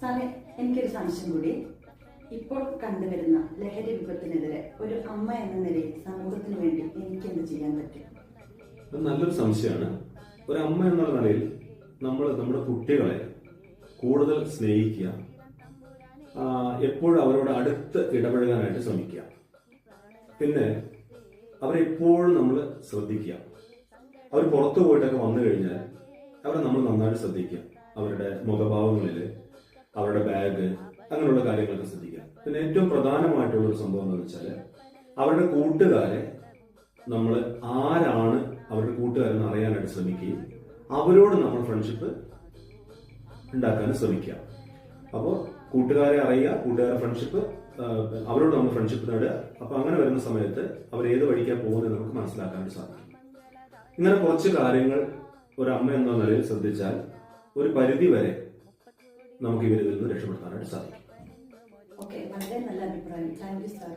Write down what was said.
സാറേ എനിക്കൊരു സംശയം കൂടി. ഇപ്പോൾ കണ്ടുവരുന്ന ലഹരി വിപത്തിനെതിരെ ഒരു അമ്മ എന്ന നിലയിൽ സമൂഹത്തിന് വേണ്ടി എനിക്ക് എന്ത് ചെയ്യാൻ പറ്റും? നല്ലൊരു സംശയമാണ്. ഒരു അമ്മ എന്നുള്ള നിലയിൽ നമ്മൾ നമ്മുടെ കുട്ടികളെ കൂടുതൽ സ്നേഹിക്കുക എപ്പോഴും അവരോട് അടുത്ത് ഇടപഴകാനായിട്ട് ശ്രമിക്കുക. പിന്നെ അവരെപ്പോഴും നമ്മൾ ശ്രദ്ധിക്കുക. അവർ പുറത്തു പോയിട്ടൊക്കെ വന്നു കഴിഞ്ഞാൽ അവരെ നമ്മൾ നന്നായിട്ട് ശ്രദ്ധിക്കുക. അവരുടെ മുഖഭാവങ്ങളിൽ അവരുടെ ബാഗ് അങ്ങനെയുള്ള കാര്യങ്ങളൊക്കെ ശ്രദ്ധിക്കുക പിന്നെ ഏറ്റവും പ്രധാനമായിട്ടുള്ള ഒരു സംഭവം എന്ന് വെച്ചാൽ അവരുടെ കൂട്ടുകാരെ നമ്മൾ ആരാണ് അവരുടെ കൂട്ടുകാരെന്ന് അറിയാനായിട്ട് ശ്രമിക്കുകയും അവരോട് നമ്മൾ ഫ്രണ്ട്ഷിപ്പ് ഉണ്ടാക്കാൻ ശ്രമിക്കുക. അപ്പോൾ കൂട്ടുകാരെ അറിയുക കൂട്ടുകാരെ ഫ്രണ്ട്ഷിപ്പ് അവരോട് നമ്മൾ ഫ്രണ്ട്ഷിപ്പ് നേടുക. അപ്പൊ അങ്ങനെ വരുന്ന സമയത്ത് അവർ ഏത് വഴിക്കാണ് പോകുന്നത് നമുക്ക് മനസ്സിലാക്കാനായിട്ട് സാധിക്കും. ഇങ്ങനെ കുറച്ച് കാര്യങ്ങൾ ഒരു അമ്മ എന്ന നിലയിൽ ശ്രദ്ധിച്ചാൽ ഒരു പരിധി വരെ നമുക്ക് ഇവരിൽ നിന്ന് രക്ഷപ്പെടുത്താനായിട്ട് സാധിക്കും. ഓക്കെ വളരെ നല്ല അഭിപ്രായം. Thank you sir